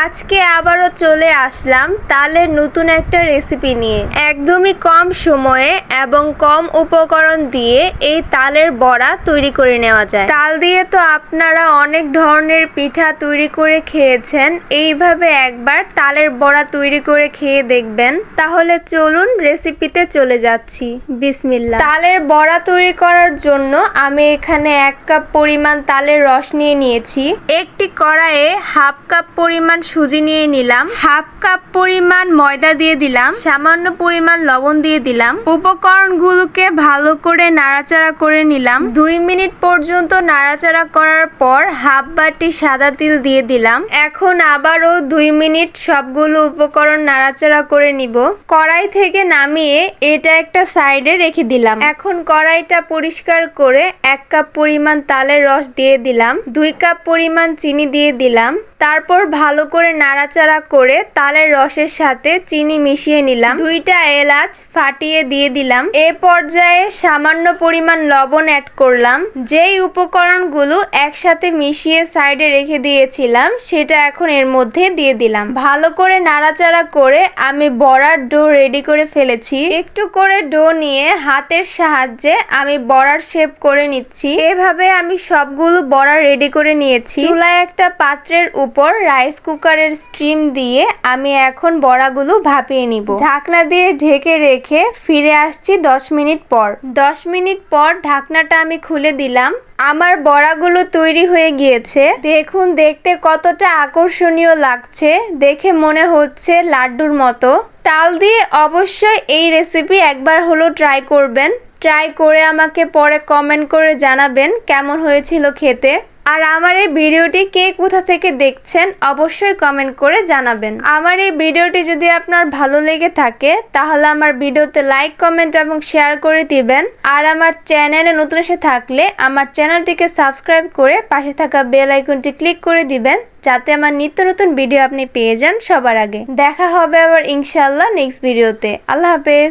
আজকে আবারও চলে আসলাম তালের নতুন একটা রেসিপি নিয়ে। একদমই কম সময়ে এবং কম উপকরণ দিয়ে এই তালের বড়া তৈরি করে নেওয়া যায়। তাল দিয়ে তো আপনারা অনেক ধরনের পিঠা তৈরি করে খেয়েছেন। এইভাবে একবার তালের বড়া তৈরি করে খেয়ে দেখবেন। তাহলে চলুন রেসিপিতে চলে যাচ্ছি। বিসমিল্লা তালের বড়া তৈরি করার জন্য আমি এখানে এক কাপ পরিমাণ তালের রস নিয়ে নিয়েছি। একটি কড়াইয়ে হাফ কাপ পরিমাণ সুজি নিয়ে নিলাম। হাফ কাপ পরিমাণ ময়দা দিয়ে দিলাম। সামান্য পরিমাণ লবণ দিয়ে দিলাম। উপকরণগুলোকে ভালো করে নাড়াচাড়া করে নিলাম। দুই মিনিট পর্যন্ত নাড়াচাড়া করার পর হাফ বাটি সাদা তিল দিয়ে দিলাম। এখন আবারও দুই মিনিট সবগুলো উপকরণ নাড়াচাড়া করে নিব। কড়াই থেকে নামিয়ে এটা একটা সাইডে রেখে দিলাম। এখন কড়াইটা পরিষ্কার করে এক কাপ পরিমাণ তালের রস দিয়ে দিলাম। দুই কাপ পরিমাণ চিনি দিয়ে দিলাম। তারপর ভালো করে নাড়াচাড়া করে তালের রসের সাথে চিনি মিশিয়ে নিলাম। দুইটা এলাচ ফাটিয়ে দিয়ে দিলাম। এ পর্যায়ে সামান্য পরিমাণ লবণ অ্যাড করলাম। যেই উপকরণগুলো একসাথে মিশিয়ে সাইডে রেখে দিয়েছিলাম, সেটা এখন এর মধ্যে দিয়ে দিলাম। ভালো করে নাড়াচাড়া করে আমি বড়ার ডো রেডি করে ফেলেছি। একটু করে ডো নিয়ে হাতের সাহায্যে আমি বড়ার শেপ করে নিচ্ছি। এভাবে আমি সবগুলো বড়া রেডি করে নিয়েছি। চুলায় একটা পাত্রের উপর রাইস কুকারের স্টিম দিয়ে আমি এখন বড়াগুলো ভাপিয়ে নিব। ঢাকনা দিয়ে ঢেকে রেখে ফিরে আসছি দশ মিনিট পর। দশ মিনিট পর ঢাকনাটা আমি খুলে দিলাম। আমার বড়াগুলো তৈরি হয়ে গিয়েছে। দেখুন, দেখতে কতটা আকর্ষণীয় লাগছে। দেখে মনে হচ্ছে লাড্ডুর মতো। তাল দিয়ে অবশ্যই এই রেসিপি একবার হলো ট্রাই করবেন। ট্রাই করে আমাকে পরে কমেন্ট করে জানাবেন কেমন হয়েছিল খেতে। আর আমার এই ভিডিওটি কে কোথা থেকে দেখছেন অবশ্যই কমেন্ট করে জানাবেন। আমার এই ভিডিওটি যদি আপনার ভালো লেগে থাকে, তাহলে আমার ভিডিওতে লাইক কমেন্ট এবং শেয়ার করে দিবেন। আর আমার চ্যানেলে নতুন এসে থাকলে আমার চ্যানেলটিকে সাবস্ক্রাইব করে পাশে থাকা বেল আইকনটি ক্লিক করে দিবেন, যাতে আমার নিত্য নতুন ভিডিও আপনি পেয়ে যান সবার আগে। দেখা হবে আবার ইনশাল্লাহ নেক্সট ভিডিওতে আল্লাহ হাফেজ।